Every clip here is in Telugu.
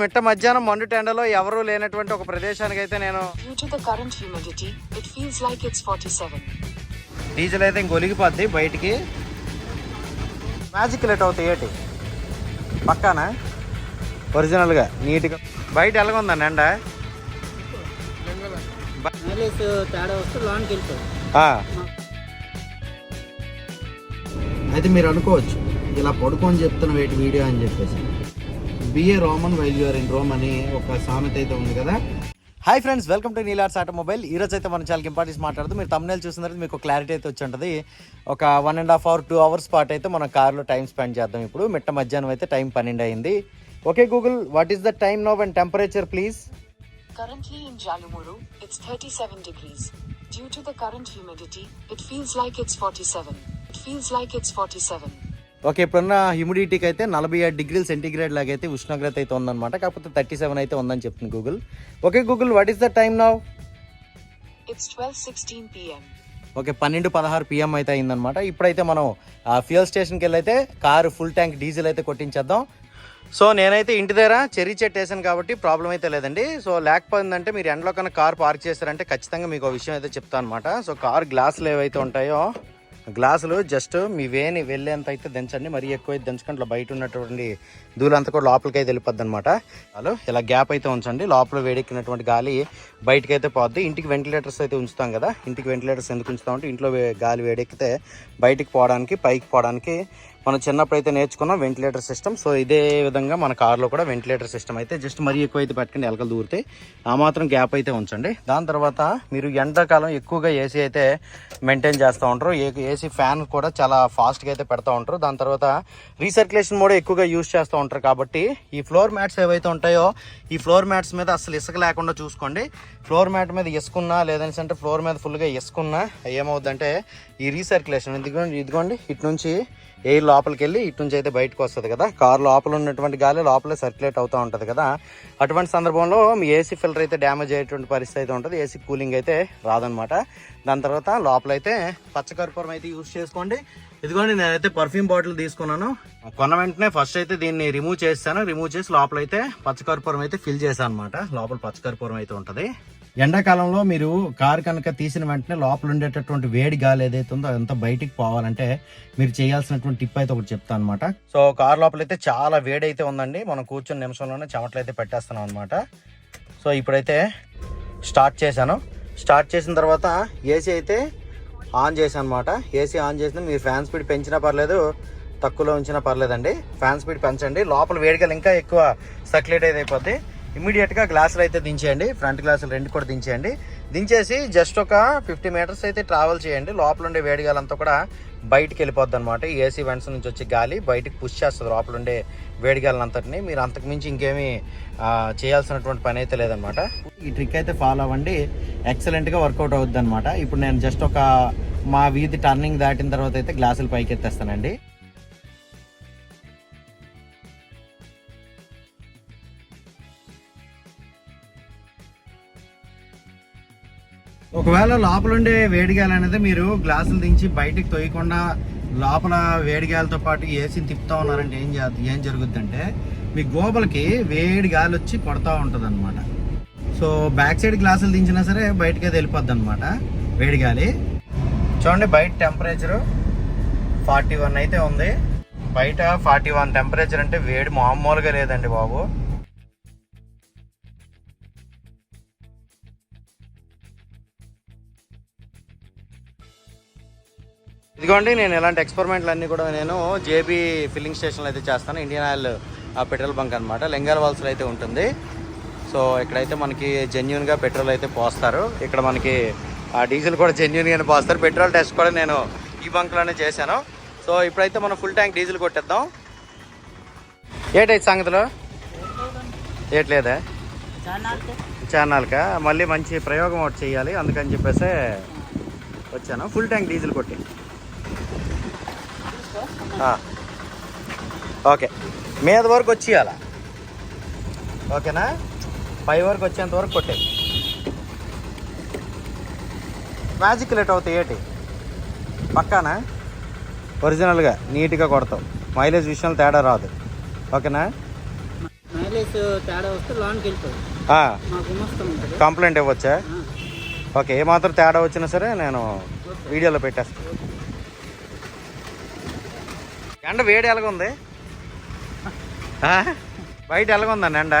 మిట్ట మధ్యాహ్నం మండు టెండలో ఎవరు లేనటువంటి ఒక ప్రదేశానికి అయితే నేను Due to the current humidity, it feels like it's 47. Diesel అయితే ఇంక ఒలిగిపోద్ది బయటికి. మ్యాజిక్ లెట్ అవుతాయి ఏంటి? పక్కానా? ఒరిజినల్గా నీట్గా. బయట ఎలాగుందండి ఎండ. అయితే మీరు అనుకోవచ్చు ఇలా పడుకొని చెప్తున్న వేటి వీడియో అని చెప్పేసి. Be a Roman while you're in Rome అని ఒక సామెత అయితే ఉంది కదా. Hi friends welcome to Neelars automobile ఈ రోజు అయితే మనం చాలా ఇంపార్టెన్స్ మాట్లాడుతూ మీరు తమ్నేల్ చూసిన తర్వాత మీకు క్లారిటీ అయితే వచ్చి ఉంటుంది. ఒక one and half hour two hours పాటు అయితే మనం కార్లో టైం స్పెండ్ చేద్దాం ఇప్పుడు. మిట్ట మధ్యాహ్నం అయితే టైం పన్నెండు అయింది. Okay Google what is the time now and temperature please Currently in Jalumuru, it's 37 degrees. Due to the current humidity, it feels like it's 47. It feels like it's 47. Okay ఇప్పుడున్న హ్యూమిడిటీకి అయితే నలభై ఏడు డిగ్రీల సెంటీగ్రేడ్ లాగా అయితే ఉష్ణోగ్రత అయితే ఉందన్నమాట. కాకపోతే థర్టీ సెవెన్ అయితే ఉందని చెప్తుంది Google okay Google what is the time now It's 12:16 p.m. Okay పన్నెండు పదహారు పిఎం అయితే అయిందనమాట ఇప్పుడైతే మనం ఆ ఫ్యూయల్ స్టేషన్కి వెళ్ళి అయితే కారు ఫుల్ ట్యాంక్ డీజిల్ అయితే కొట్టించేద్దాం. సో నేనైతే ఇంటి దగ్గర చెర్రీ చెట్టు వేసాను కాబట్టి ప్రాబ్లం అయితే లేదండి. సో లేకపోయిందంటే మీరు ఎండలో కన్నా కార్ పార్క్ చేశారంటే ఖచ్చితంగా మీకు ఒక విషయం అయితే చెప్తాను అనమాట సో కార్ గ్లాసులు ఏవైతే ఉంటాయో గ్లాసులు జస్ట్ మీ వేని వెళ్ళేంత అయితే దంచండి. మరీ ఎక్కువ అయితే దంచుకుంటే బయట ఉన్నటువంటి ధూళంతా కూడా లోపలికి అయితే వెళ్ళిపోద్ది అనమాట హలో ఇలా గ్యాప్ అయితే ఉంచండి. లోపల వేడెక్కినటువంటి గాలి బయటకి అయితే పోద్ది. ఇంటికి వెంటిలేటర్స్ అయితే ఉంచుతాం కదా. ఇంటికి వెంటిలేటర్స్ ఎందుకు ఉంచుతామంటే ఇంట్లో గాలి వేడెక్కితే బయటికి పోవడానికి పైకి పోవడానికి మనం చిన్నప్పుడు అయితే నేర్చుకున్నాం వెంటిలేటర్ సిస్టమ్ సో ఇదే విధంగా మన కార్లో కూడా వెంటిలేటర్ సిస్టమ్ అయితే జస్ట్ మరీ ఎక్కువ అయితే పెట్టకండి ఎలకలు దూరితే ఆ మాత్రం గ్యాప్ అయితే ఉంచండి. దాని తర్వాత మీరు ఎండాకాలం ఎక్కువగా ఏసీ అయితే మెయింటైన్ చేస్తూ ఉంటారు. ఏసీ ఫ్యాన్ కూడా చాలా ఫాస్ట్గా అయితే పెడతా ఉంటారు. దాని తర్వాత రీసర్క్యులేషన్ కూడా ఎక్కువగా యూస్ చేస్తూ ఉంటారు కాబట్టి ఈ ఫ్లోర్ మ్యాట్స్ ఏవైతే ఉంటాయో ఈ ఫ్లోర్ మ్యాట్స్ మీద అసలు ఇసుక లేకుండా చూసుకోండి. ఫ్లోర్ మ్యాట్ మీద ఇసుకున్నా లేదంటే అంటే ఫ్లోర్ మీద ఫుల్గా ఇసుకున్నా ఏమవుద్దంటే ఈ రీసర్క్యులేషన్ ఇదిగోండి ఇదిగోండి ఇటు నుంచి ఎయిర్ లోపలికి వెళ్ళి ఇటు నుంచి అయితే బయటకు వస్తుంది కదా. కార్ లోపల ఉన్నటువంటి గాలి లోపలే సర్క్యులేట్ అవుతూ ఉంటుంది కదా. అటువంటి సందర్భంలో మీ ఏసీ ఫిల్టర్ అయితే డ్యామేజ్ అయ్యేటువంటి పరిస్థితి అయితే ఉంటుంది. ఏసీ కూలింగ్ అయితే రాదనమాట దాని తర్వాత లోపలైతే పచ్చకర్పూరం అయితే యూస్ చేసుకోండి. ఇదిగోండి నేనైతే పర్ఫ్యూమ్ బాటిల్ తీసుకున్నాను. కొన్న వెంటనే ఫస్ట్ అయితే దీన్ని రిమూవ్ చేస్తాను. రిమూవ్ చేసి లోపలైతే పచ్చకర్పూరం అయితే ఫిల్ చేశాను అనమాట లోపల పచ్చకర్పూరం అయితే ఉంటుంది. ఎండాకాలంలో మీరు కారు కనుక తీసిన వెంటనే లోపల ఉండేటటువంటి వేడి గాలి ఏదైతే ఉందో అదంతా బయటికి పోవాలంటే మీరు చేయాల్సినటువంటి టిప్ అయితే ఒకటి చెప్తాను అనమాట సో కారు లోపల అయితే చాలా వేడి అయితే ఉందండి. మనం కూర్చున్న నిమిషంలోనే చెమటలు అయితే పెట్టేస్తున్నాం అనమాట సో ఇప్పుడైతే స్టార్ట్ చేశాను. స్టార్ట్ చేసిన తర్వాత ఏసీ అయితే ఆన్ చేశాను అనమాట ఏసీ ఆన్ చేసిన మీరు ఫ్యాన్ స్పీడ్ పెంచినా పర్లేదు తక్కువలో ఉంచినా పర్లేదండి. ఫ్యాన్ స్పీడ్ పెంచండి. లోపల వేడికలు ఇంకా ఎక్కువ సర్క్యులేట్ అయితే అయిపోద్ది. ఇమీడియట్గా గ్లాసులు అయితే దించేయండి. ఫ్రంట్ గ్లాసులు రెండు కూడా దించేయండి. దించేసి జస్ట్ ఒక ఫిఫ్టీ మీటర్స్ అయితే ట్రావెల్ చేయండి. లోపల ఉండే వేడిగాలంతా అంతా కూడా బయటికి వెళ్ళిపోద్ది అనమాట ఏసీ వెంట్స్ నుంచి వచ్చే గాలి బయటకు పుష్ చేస్తుంది లోపల ఉండే వేడిగాలంతటిని అంతటిని మీరు అంతకు మించి ఇంకేమీ చేయాల్సినటువంటి పని అయితే లేదనమాట ఈ ట్రిక్ అయితే ఫాలో అవ్వండి. ఎక్సలెంట్గా వర్కౌట్ అవుద్ది అనమాట ఇప్పుడు నేను జస్ట్ ఒక మా వీధి టర్నింగ్ దాటిన తర్వాత అయితే గ్లాసులు పైకి ఎత్తేస్తానండి ఒకవేళ లోపల ఉండే వేడిగాలి అనేది మీరు గ్లాసులు దించి బయటికి తొయ్యకుండా లోపల వేడిగాలతో పాటు ఏసీని తిప్పుతా ఉన్నారంటే ఏం చేద్ద ఏం జరుగుద్దంటే మీ గోపలకి వేడి గాలి వచ్చి కొడతా ఉంటుంది అనమాట సో బ్యాక్ సైడ్ గ్లాసులు దించినా సరే బయటకి అది వెళ్ళిపోద్ది అనమాట వేడి గాలి చూడండి బయట టెంపరేచరు ఫార్టీ వన్ అయితే ఉంది. బయట ఫార్టీ వన్ టెంపరేచర్ అంటే వేడి మామూలుగా లేదండి బాబు. ఇదిగోండి నేను ఇలాంటి ఎక్స్పెరిమెంట్లు అన్నీ కూడా నేను జేబీ ఫిల్లింగ్ స్టేషన్లో అయితే చేస్తాను. ఇండియన్ ఆయిల్ ఆ పెట్రోల్ బంక్ అనమాట లెంగాల వాల్స్లో అయితే ఉంటుంది. సో ఇక్కడైతే మనకి జెన్యున్గా పెట్రోల్ అయితే పోస్తారు. ఇక్కడ మనకి ఆ డీజిల్ కూడా జెన్యున్గానే పోస్తారు. పెట్రోల్ టెస్ట్ కూడా నేను ఈ బంక్లోనే చేశాను. సో ఇప్పుడైతే మనం ఫుల్ ట్యాంక్ డీజిల్ కొట్టేద్దాం. ఏటైతే సంగతిలో? ఏట్లేదా చానాల్కా మళ్ళీ మంచి ప్రయోగం ఒకటి చేయాలి అందుకని చెప్పేసి వచ్చాను. ఫుల్ ట్యాంక్ డీజిల్ కొట్టి. ఓకే. మీద వరకు వచ్చేయాల? ఓకేనా? పై వరకు వచ్చేంత వరకు కొట్టే మ్యాజిక్ లెట్ అవుతాయి ఏంటి? పక్కానా? ఒరిజినల్గా నీట్గా కొడతావు. మైలేజ్ విషయంలో తేడా రాదు. ఓకేనా? మైలేజ్ తేడా వస్తే ఉంటుంది. కంప్లైంట్ ఇవ్వచ్చా? ఓకే. ఏ మాత్రం తేడా వచ్చినా సరే నేను వీడియోలో పెట్టేస్తాను ఎండ వేడి ఎలాగ ఉంది ఆ? బయట ఎలాగ ఉందండి ఎండ?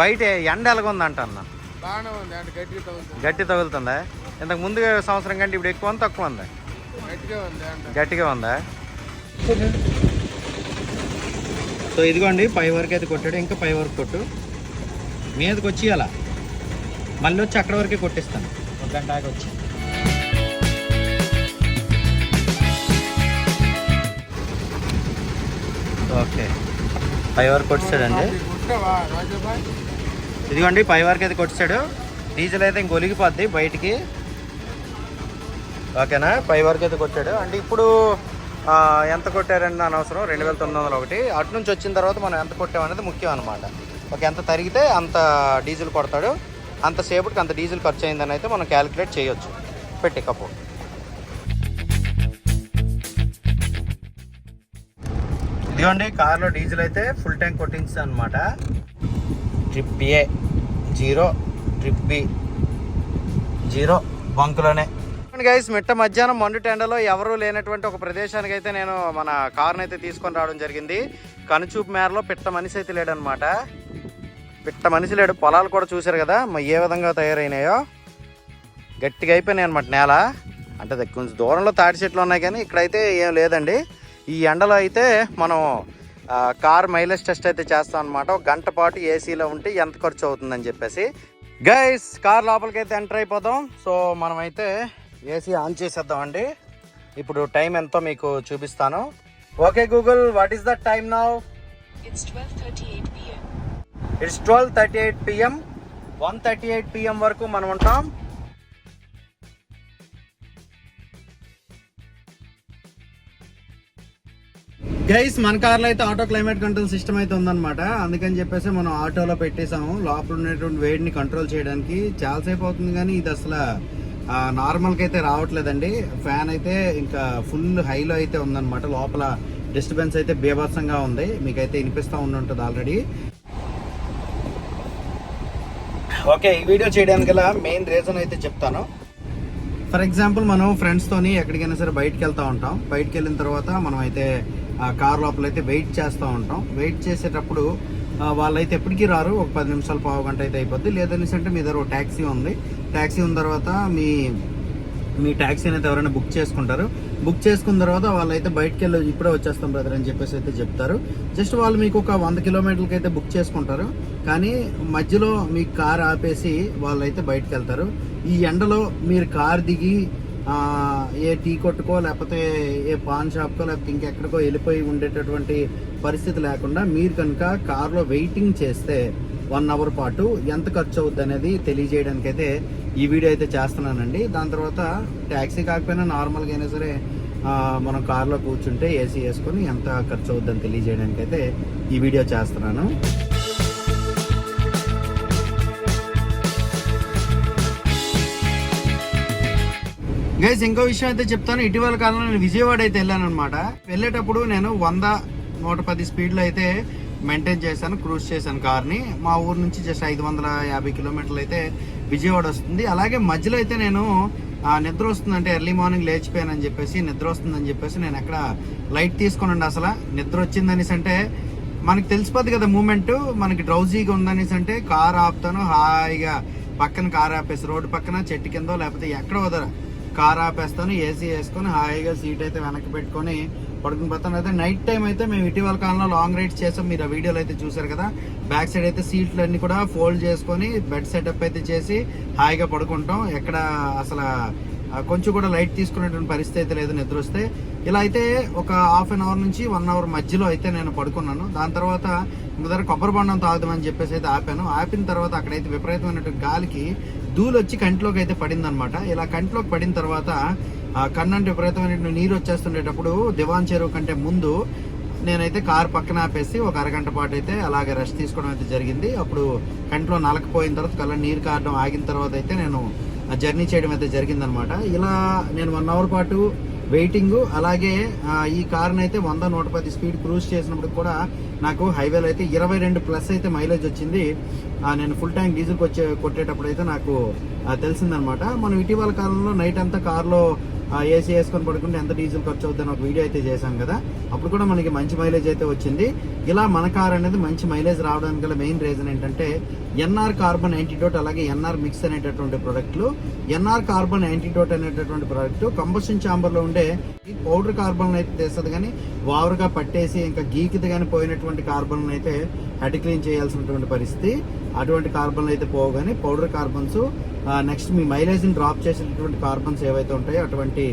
బయట ఎండ ఎలాగ ఉందంట అన్న బాగానే ఉంది అంటే తగ్గుతుంది గట్టి తగులుతుందా? ఇంతకు ముందు సంవత్సరం కంటే ఇప్పుడు ఎక్కువ ఉంది తక్కువ ఉందా? గట్టిగా ఉంది సో ఇదిగోండి పై వరకు అయితే కొట్టాడు ఇంకా పై వరకు కొట్టు. మీదకి వచ్చి అలా. మళ్ళీ వచ్చి అక్కడ వరకే కొట్టిస్తాను. ఒక గంట వచ్చి ఓకే. పై వరకు కొట్టిస్తాడండి. ఇదిగోండి పై వరకు అయితే కొట్టాడు డీజిల్ అయితే ఇంక ఒలిగిపోద్ది బయటికి. ఓకేనా? పై వరకు అయితే కొట్టాడు. అంటే ఇప్పుడు ఎంత కొట్టారండి అనవసరం రెండు వేల తొమ్మిది వందల ఒకటి. అటు నుంచి వచ్చిన తర్వాత మనం ఎంత కొట్టామనేది ముఖ్యం అనమాట ఒక ఎంత తరిగితే అంత డీజిల్ కొడతాడు. అంతసేపటికి అంత డీజిల్ ఖర్చు అయిందని అయితే మనం క్యాలిక్యులేట్ చేయొచ్చు. పెట్టి కప్పు. ఇదిగోండి కార్లో డీజిల్ అయితే ఫుల్ ట్యాంక్ కొట్టించాను అనమాట trip A zero trip B zero బంకులోనే. Guys మిట్ట మధ్యాహ్నం మండు టెండలో ఎవరు లేనటువంటి ఒక ప్రదేశానికి అయితే నేను మన కార్ని అయితే తీసుకొని రావడం జరిగింది. కనుచూపు మేరలో పిట్ట మనిషి అయితే లేడనమాట పిట్ట మనిషి లేడు పొలాలు కూడా చూశారు కదా మరి ఏ విధంగా తయారైనాయో. గట్టిగా అయిపోయినాయి అనమాట నేల. అంటే కొంచెం దూరంలో తాటి చెట్లు ఉన్నాయి కానీ ఇక్కడైతే ఏం లేదండి. ఈ ఎండలో అయితే మనం కార్ మైలేజ్ టెస్ట్ అయితే చేస్తాం అనమాట ఒక గంట పాటు ఏసీలో ఉంటే ఎంత ఖర్చు అవుతుందని చెప్పేసి. గైస్ కార్ లోపలికి అయితే ఎంటర్ అయిపోదాం. సో మనమైతే ఏసీ ఆన్ చేసేద్దాం అండి ఇప్పుడు టైం ఎంతో మీకు చూపిస్తాను. Okay Google what is the time now It's 12:38 p.m. It's twelve thirty eight PM one thirty eight PM వరకు మనం ఉంటాం. గైస్ మన కార్లో అయితే ఆటో క్లైమేట్ కంట్రోల్ సిస్టమ్ అయితే ఉందన్నమాట. అందుకని చెప్పేసి మనం ఆటోలో పెట్టేసాము లోపల ఉన్నటువంటి వేడిని కంట్రోల్ చేయడానికి చాలాసేపు అవుతుంది కానీ ఇది అసలు నార్మల్కి అయితే రావట్లేదండి. ఫ్యాన్ అయితే ఇంకా ఫుల్ హైలో అయితే ఉందన్నమాట. లోపల డిస్టర్బెన్స్ అయితే బీభత్సంగా ఉంది. మీకైతే వినిపిస్తూ ఉండుంటుంది ఆల్రెడీ ఓకే ఈ వీడియో చేయడానికి మెయిన్ రీజన్ అయితే చెప్తాను. ఫర్ ఎగ్జాంపుల్ మనం ఫ్రెండ్స్తోని ఎక్కడికైనా సరే బయటకు వెళ్తూ ఉంటాం. బయటకు వెళ్ళిన తర్వాత మనం అయితే కార్ లోపల అయితే వెయిట్ చేస్తూ ఉంటాం. వెయిట్ చేసేటప్పుడు వాళ్ళైతే ఎప్పటికీ రారు. ఒక పది నిమిషాలు పావు గంట అయితే అయిపోద్ది. లేదనేసి అంటే మీ దగ్గర ఒక ట్యాక్సీ ఉంది. ట్యాక్సీ ఉన్న తర్వాత మీ మీ ట్యాక్సీ అయితే ఎవరైనా బుక్ చేసుకుంటారు. బుక్ చేసుకున్న తర్వాత వాళ్ళు అయితే బయటకు వెళ్ళి ఇప్పుడే వచ్చేస్తాం బ్రదర్ అని చెప్పేసి అయితే చెప్తారు. జస్ట్ వాళ్ళు మీకు ఒక వంద కిలోమీటర్లకి అయితే బుక్ చేసుకుంటారు. కానీ మధ్యలో మీ కార్ ఆపేసి వాళ్ళు అయితే బయటకు వెళ్తారు. ఈ ఎండలో మీరు కార్ దిగి ఏ టీ కొట్టుకో లేకపోతే ఏ పాన్ షాప్కో లేకపోతే ఇంకెక్కడికో వెళ్ళిపోయి ఉండేటటువంటి పరిస్థితి లేకుండా మీరు కనుక కార్లో వెయిటింగ్ చేస్తే వన్ అవర్ పాటు ఎంత ఖర్చు అవుద్ది అనేది తెలియజేయడానికి అయితే ఈ వీడియో అయితే చేస్తున్నానండి. దాని తర్వాత ట్యాక్సీ కాకపోయినా నార్మల్గా అయినా సరే మనం కార్లో కూర్చుంటే ఏసీ వేసుకొని ఎంత ఖర్చు అవుద్దని తెలియజేయడానికి అయితే ఈ వీడియో చేస్తున్నాను. గైస్ ఇంకో విషయం అయితే చెప్తాను. ఇటీవల కాలంలో నేను విజయవాడ అయితే వెళ్ళాను అనమాట వెళ్ళేటప్పుడు నేను వంద నూట పది స్పీడ్లో అయితే మెయింటైన్ చేశాను క్రూజ్ చేశాను కార్ని. మా ఊరు నుంచి జస్ట్ ఐదు వందల యాభై కిలోమీటర్లు అయితే విజయవాడ వస్తుంది. అలాగే మధ్యలో అయితే నేను నిద్ర వస్తుంది అంటే ఎర్లీ మార్నింగ్ లేచిపోయానని చెప్పేసి నిద్ర వస్తుందని చెప్పేసి నేను ఎక్కడ లైట్ తీసుకోనండి అసలు. నిద్ర వచ్చిందనేసి అంటే మనకి తెలిసిపోద్ది కదా మూమెంట్. మనకి డ్రౌజీగా ఉందనేసి అంటే కార్ ఆపుతాను హాయిగా పక్కన కార్ ఆపేసి రోడ్డు పక్కన చెట్టు కిందో లేకపోతే ఎక్కడ వదరా కార్ ఆపేస్తాను ఏసీ వేసుకొని హాయిగా సీట్ అయితే వెనక్కి పెట్టుకొని పడుకుని పోతాను. అయితే నైట్ టైం అయితే మేము ఇటీవల కాలంలో లాంగ్ రైడ్స్ చేసాం. మీరు ఆ వీడియోలు అయితే చూసారు కదా. బ్యాక్ సైడ్ అయితే సీట్లు అన్ని కూడా ఫోల్డ్ చేసుకొని బెడ్ సెటప్ అయితే చేసి హాయిగా పడుకుంటాం. ఎక్కడ అసలు కొంచెం కూడా లైట్ తీసుకునేటువంటి పరిస్థితి అయితే లేదు నిద్ర వస్తే. ఇలా అయితే ఒక హాఫ్ అన్ అవర్ నుంచి వన్ అవర్ మధ్యలో అయితే నేను పడుకున్నాను. దాని తర్వాత ఇంకొదర కొబ్బరి బండం తాగుదామని చెప్పేసి అయితే ఆపాను. ఆపిన తర్వాత అక్కడైతే విపరీతమైనటువంటి గాలికి ధూళి వచ్చి కంటిలోకి అయితే పడిందనమాట ఇలా కంటిలోకి పడిన తర్వాత ఆ కన్నంటే విపరీతమైనటువంటి నీరు వచ్చేస్తుండేటప్పుడు దివాన్ చెరువు కంటే ముందు నేనైతే కార్ పక్కన ఆపేసి ఒక అరగంట పాటు అయితే అలాగే రెస్ట్ తీసుకోవడం అయితే జరిగింది. అప్పుడు కంట్లో నలకపోయిన తర్వాత కళ్ళ నీరు కారడం ఆగిన తర్వాత అయితే నేను జర్నీ చేయడం అయితే జరిగిందనమాట. ఇలా నేను వన్ అవర్ పాటు వెయిటింగ్ అలాగే ఈ కార్ని అయితే వంద నూట పది స్పీడ్ క్రూజ్ చేసినప్పుడు కూడా నాకు హైవేలో అయితే ఇరవై రెండు ప్లస్ అయితే మైలేజ్ వచ్చింది. నేను ఫుల్ ట్యాంక్ డీజిల్ వచ్చే కొట్టేటప్పుడు అయితే నాకు తెలిసిందనమాట. మనం ఇటీవల కాలంలో నైట్ అంతా కార్లో ఏసీ వేసుకొని పడుకుంటే ఎంత డీజిల్ ఖర్చు అవుతుందని ఒక వీడియో అయితే చేశాం కదా. అప్పుడు కూడా మనకి మంచి మైలేజ్ అయితే వచ్చింది. ఇలా మన కార్ అనేది మంచి మైలేజ్ రావడానికి గల మెయిన్ రీజన్ ఏంటంటే ఎన్ఆర్ కార్బన్ యాంటీడోట్ అలాగే ఎన్ఆర్ మిక్స్ అనేటటువంటి ప్రొడక్ట్లు. ఎన్ఆర్ కార్బన్ యాంటీడోట్ అనేటటువంటి ప్రొడక్ట్ కంబషన్ ఛాంబర్లో ఉండే ఈ పౌడర్ కార్బన్ అయితే తెస్తుంది కానీ వావరుగా పట్టేసి ఇంకా గీకిది కానీ పోయినటువంటి కార్బన్ అయితే హెడ్ క్లీన్ చేయాల్సినటువంటి పరిస్థితి. అటువంటి కార్బన్లు అయితే పోవు కానీ పౌడర్ కార్బన్స్ నెక్స్ట్ మీ మైలేజ్ని డ్రాప్ చేసేటటువంటి కార్బన్స్ ఏవైతే ఉంటాయో అటువంటి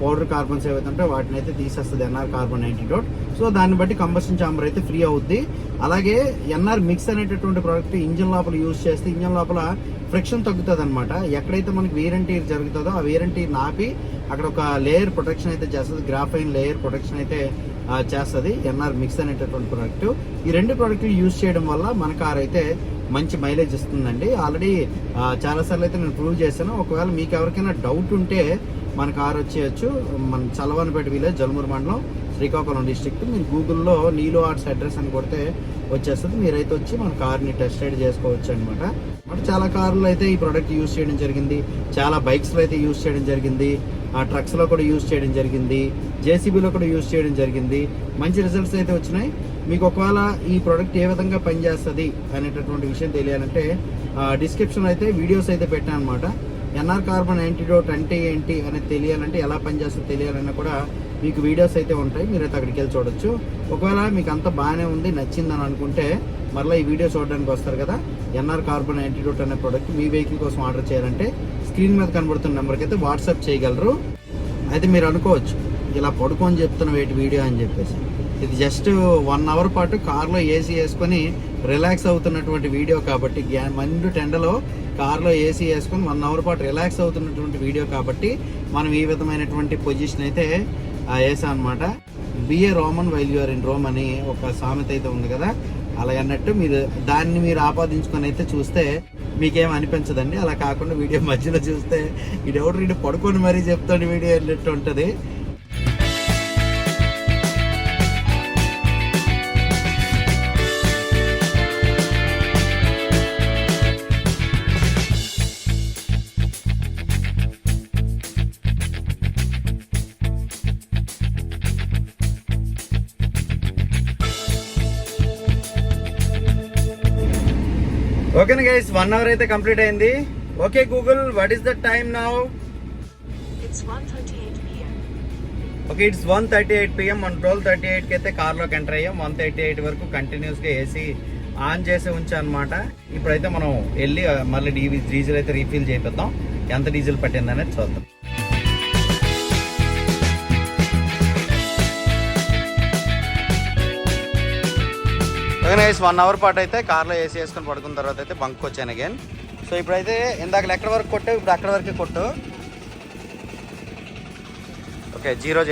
పౌడర్ కార్బన్స్ ఏవైతే ఉంటాయో వాటిని అయితే తీసేస్తుంది ఎన్ఆర్ కార్బన్ యాంటీడోట్ సో దాన్ని బట్టి కంబషన్ చాంబర్ అయితే ఫ్రీ అవుద్ది. అలాగే ఎన్ఆర్ మిక్స్ అనేటటువంటి ప్రోడక్ట్ ఇంజిన్ లోపల యూజ్ చేస్తే ఇంజిన్ లోపల ఫ్రిక్షన్ తగ్గుతుంది అనమాట ఎక్కడైతే మనకి వేరంటీర్ జరుగుతుందో ఆ వేరంటీర్ నాపి అక్కడ ఒక లేయర్ ప్రొటెక్షన్ అయితే చేస్తుంది గ్రాఫైన్ లేయర్ ప్రొటెక్షన్ అయితే చేస్తుంది ఎన్ఆర్ మిక్స్ అనేటటువంటి ప్రోడక్ట్ ఈ రెండు ప్రోడక్ట్లు యూజ్ చేయడం వల్ల మన కార్ అయితే మంచి మైలేజ్ ఇస్తుందండి. ఆల్రెడీ చాలాసార్లు అయితే నేను ప్రూవ్ చేశాను. ఒకవేళ మీకు ఎవరికైనా డౌట్ ఉంటే మన కార్ వచ్చేయచ్చు. మన చలవనపేట విలేజ్ జలుమూరు మండలం శ్రీకాకుళం డిస్ట్రిక్ట్ మీరు గూగుల్లో నీలో ఆర్ట్స్ అడ్రస్ అని కొడితే వచ్చేస్తుంది. మీరైతే వచ్చి మన కార్ని టెస్ట్ రైడ్ చేసుకోవచ్చు అనమాట మరి చాలా కార్లు అయితే ఈ ప్రోడక్ట్ యూజ్ చేయడం జరిగింది. చాలా బైక్స్లో అయితే యూజ్ చేయడం జరిగింది. ఆ ట్రక్స్లో కూడా యూజ్ చేయడం జరిగింది. జేసీబీలో కూడా యూజ్ చేయడం జరిగింది. మంచి రిజల్ట్స్ అయితే వచ్చినాయి. మీకు ఒకవేళ ఈ ప్రోడక్ట్ ఏ విధంగా పనిచేస్తుంది అనేటటువంటి విషయం తెలియాలంటే డిస్క్రిప్షన్ అయితే వీడియోస్ అయితే పెట్టాను అనమాట ఎన్ఆర్ కార్బన్ యాంటీడోట్ అంటే ఏంటి అనేది తెలియాలంటే ఎలా పనిచేస్తుందో తెలియాలన్నా కూడా మీకు వీడియోస్ అయితే ఉంటాయి. మీరైతే అక్కడికి వెళ్ళి చూడొచ్చు. ఒకవేళ మీకు అంత బాగానే ఉంది నచ్చిందని అనుకుంటే మరలా ఈ వీడియో చూడడానికి వస్తారు కదా. ఎన్ఆర్ కార్బన్ యాంటీడోట్ అనే ప్రోడక్ట్ మీ వెహికల్ కోసం ఆర్డర్ చేయాలంటే స్క్రీన్ మీద కనబడుతున్న నెంబర్కి అయితే వాట్సాప్ చేయగలరు. అయితే మీరు అనుకోవచ్చు ఇలా పడుకొని చెప్తున్న వేటి వీడియో అని చెప్పేసి. ఇది జస్ట్ వన్ అవర్ పాటు కార్లో ఏసీ వేసుకొని రిలాక్స్ అవుతున్నటువంటి వీడియో కాబట్టి గ్యా- మండు టెండలో కార్లో ఏసీ వేసుకొని వన్ అవర్ పాటు రిలాక్స్ అవుతున్నటువంటి వీడియో కాబట్టి మనం ఈ విధమైనటువంటి పొజిషన్ అయితే వేసాం అనమాట be a Roman while you're in Rome అని ఒక సామెత అయితే ఉంది కదా. అలా అన్నట్టు మీరు దాన్ని మీరు ఆపాదించుకొని అయితే చూస్తే మీకేం అనిపించదండి. అలా కాకుండా వీడియో మధ్యలో చూస్తే ఇది ఎవరు వీడు పడుకొని మరీ చెప్తాడు వీడియో వెళ్ళినట్టు ఉంటుంది. ఓకేనా గైస్ వన్ అవర్ అయితే కంప్లీట్ అయింది. Okay Google what is the time now It's 1:38 p.m. Okay it's one thirty eight PM మన ట్వెల్వ్ థర్టీ ఎయిట్కి అయితే కార్లోకి ఎంటర్ అయ్యాం. వన్ థర్టీ ఎయిట్ వరకు కంటిన్యూస్గా ఏసీ ఆన్ చేసి ఉంచా అనమాట ఇప్పుడైతే మనం వెళ్ళి మళ్ళీ డీజిల్ అయితే రీఫిల్ చేపిద్దాం. ఎంత డీజిల్ పట్టింది అనేది చూద్దాం. ఓకే వన్ అవర్ పాటు అయితే కార్లో ఏసీ వేసుకొని పడుకున్న తర్వాత అయితే బంక్ వచ్చాను అగైన్ సో ఇప్పుడైతే ఇందాక ఎక్కడ వరకు కొట్టావు ఇప్పుడు అక్కడ వరకే కొట్టు. Okay zero.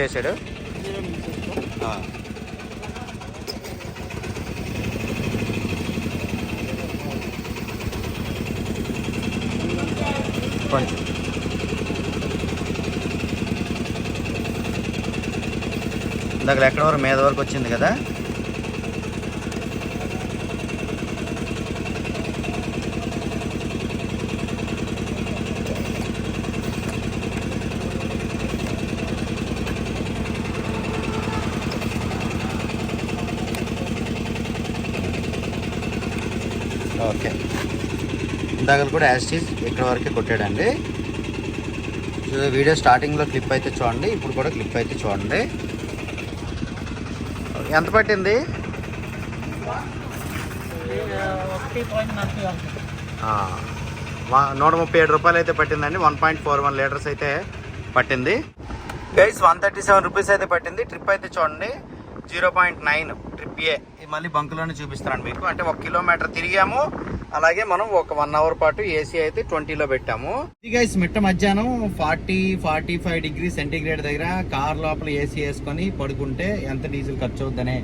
కొంచెం ఇందాక ఎక్కడ వరకు మీద వరకు వచ్చింది కదా. ఓకే. ఇందాక కూడా యాస్టీస్ ఇక్కడ వరకే కొట్టాడండి. వీడియో స్టార్టింగ్లో క్లిప్ అయితే చూడండి ఇప్పుడు కూడా క్లిప్ అయితే చూడండి. ఎంత పట్టింది? నూట ముప్పై ఏడు రూపాయలు అయితే పట్టిందండి. One point four one litres అయితే పట్టింది. Guys one thirty seven rupees అయితే పట్టింది. ట్రిప్ అయితే చూడండి. Zero point nine trip A. ఇది మళ్ళీ బంకులోనే చూపిస్తాను మీకు. అంటే ఒక కిలోమీటర్ తిరిగాము. అలాగే మనం ఒక వన్ అవర్ పాటు ఏసీ అయితే ట్వంటీలో పెట్టాము. ఇది గైస్ మిట్ట మధ్యాహ్నం forty forty five degree centigrade దగ్గర కార్ లోపల ఏసీ వేసుకొని పడుకుంటే ఎంత డీజిల్ ఖర్చు అవుద్దనే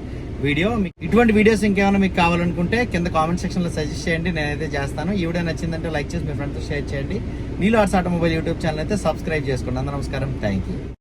వీడియో మీకు ఇటువంటి వీడియోస్ ఇంకేమైనా మీకు కావాలనుకుంటే కింద కామెంట్ సెక్షన్లో సజెస్ట్ చేయండి నేనైతే చేస్తాను. ఈ వీడియో నచ్చిందంటే లైక్ చేసి మీ ఫ్రెండ్స్తో షేర్ చేయండి. నీలో ఆర్స్ ఆటోమొబైల్ యూట్యూబ్ ఛానల్ అయితే సబ్స్క్రైబ్ చేసుకోండి. అందరూ నమస్కారం. Thank you